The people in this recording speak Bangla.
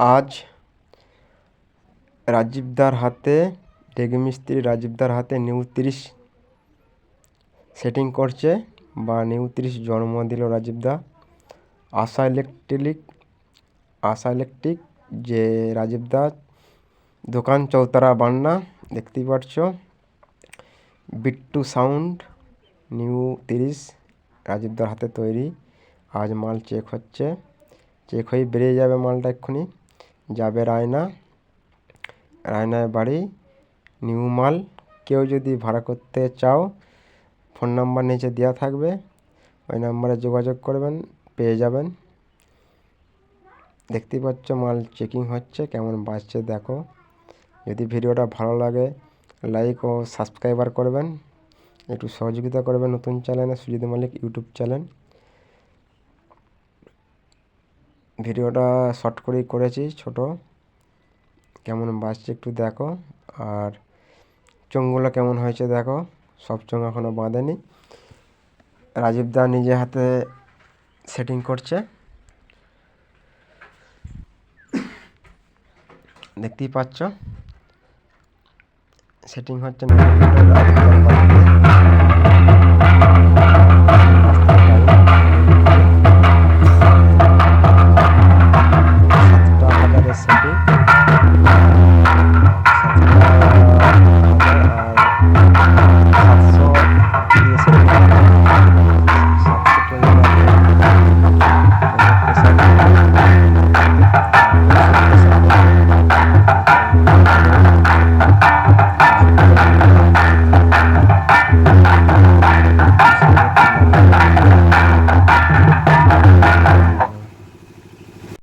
আজ রাজীবদার হাতে ডেগে মিস্ত্রি রাজীবদার হাতে নিউ তিরিশ সেটিং করছে বা নিউ তিরিশ জন্ম দিল রাজীবদা। আশা ইলেকট্রিক আশা ইলেকট্রিক যে রাজীবদা দোকান চৌতারা বান্না, দেখতেই পাচ্ছ। বিট্টু সাউন্ড, নিউ তিরিশ রাজীবদার হাতে তৈরি। আজ মাল চেক হচ্ছে। চেক হয়ে বেরিয়ে যাবে মালটা এক্ষুনি। যাবে রায়না। রায়নায় বাড়ি নিউ মাল কেউ যদি ভাড়া করতে চাও ফোন নাম্বার নিচে দেওয়া থাকবে। ওই নাম্বারে যোগাযোগ করবেন, পেয়ে যাবেন। দেখতেই পাচ্ছ মাল চেকিং হচ্ছে, কেমন বাজছে দেখো। যদি ভিডিওটা ভালো লাগে লাইক ও সাবস্ক্রাইবার করবেন। একটু সহযোগিতা করবেন নতুন চ্যানেলে সুজিত মালিক ইউটিউব চ্যানেল ভিডিওটা শর্ট করেই করেছি, ছোট। কেমন বাজছে একটু দেখো। আর চোঙগুলো কেমন হয়েছে দেখো। সব চোঙ এখনও বাঁধেনি। রাজীব দা নিজে হাতে সেটিং করছে। দেখতেই পাচ্ছ। সেটিং হচ্ছে না।